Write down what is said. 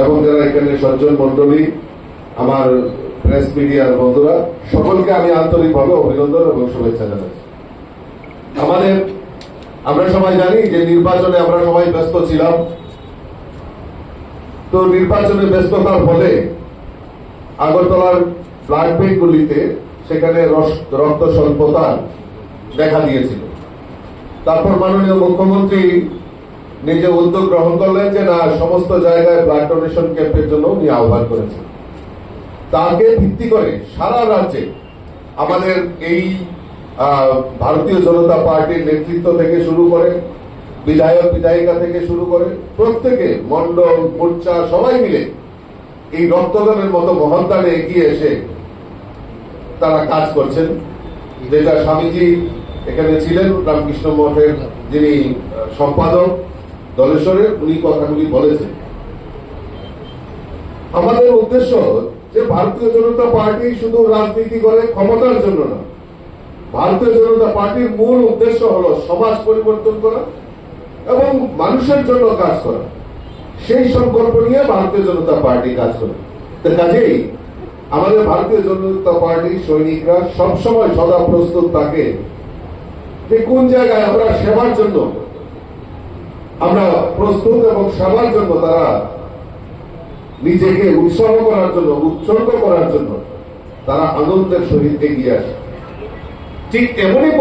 এবং যারা এখানে সজ্জন মন্ডলী আমার প্রেস মিডিয়ার বন্ধুরা, সকলকে আমি আন্তরিকভাবে অভিনন্দন এবং শুভেচ্ছা জানাচ্ছি। আমাদের, আমরা সবাই জানি যে নির্বাচনে আমরা সবাই ব্যস্ত ছিলাম। তো নির্বাচনে ব্যস্ততার ফলে আগরতলার ব্লাড ব্যাঙ্কগুলিতে সেখানে রক্ত স্বল্পতা দেখা দিয়েছিল। তারপর মাননীয় মুখ্যমন্ত্রী নিজে উদ্যোগ গ্রহণ করলেন যে না, সমস্ত জায়গায় ব্লাড ডোনেশন ক্যাম্পের জন্য উনি আহ্বান করেছেন। তাকে ভিত্তি করে সারা রাজ্যে আমাদের এই ভারতীয় জনতা পার্টির নেতৃত্ব থেকে শুরু করে, বিধায়ক, বিধায়িকা থেকে শুরু করে প্রত্যেকে মন্ডল মোর্চা সবাই মিলে এই রক্তদানের মতো মহন্তানে এগিয়ে এসে তারা কাজ করছেন। যেটা স্বামীজি এখানে ছিলেন, রামকৃষ্ণ মঠের যিনি সম্পাদক দলেশ্বরের উনি কথাগুলি বলেছেন। আমাদের উদ্দেশ্য যে ভারতীয় জনতা পার্টি শুধু রাজনীতি করে ক্ষমতার জন্য না, ভারতীয় জনতা পার্টির মূল উদ্দেশ্য হলো সমাজ পরিবর্তন করা এবং মানুষের জন্য কাজ করা। সেই সংকল্প নিয়ে ভারতীয় জনতা পার্টি কাজ করে। তো কাজেই আমাদের ভারতীয় জনতা পার্টির সৈনিকরা সবসময় সদা প্রস্তুত থাকে যে কোন জায়গায় আমরা সেবার জন্য আমরা প্রস্তুত এবং সবার জন্য তারা নিজেকে উৎসাহ করার জন্য, উৎসর্গ করার জন্য তারা আনন্দের সহিত এগিয়ে আসে। ঠিক এমনই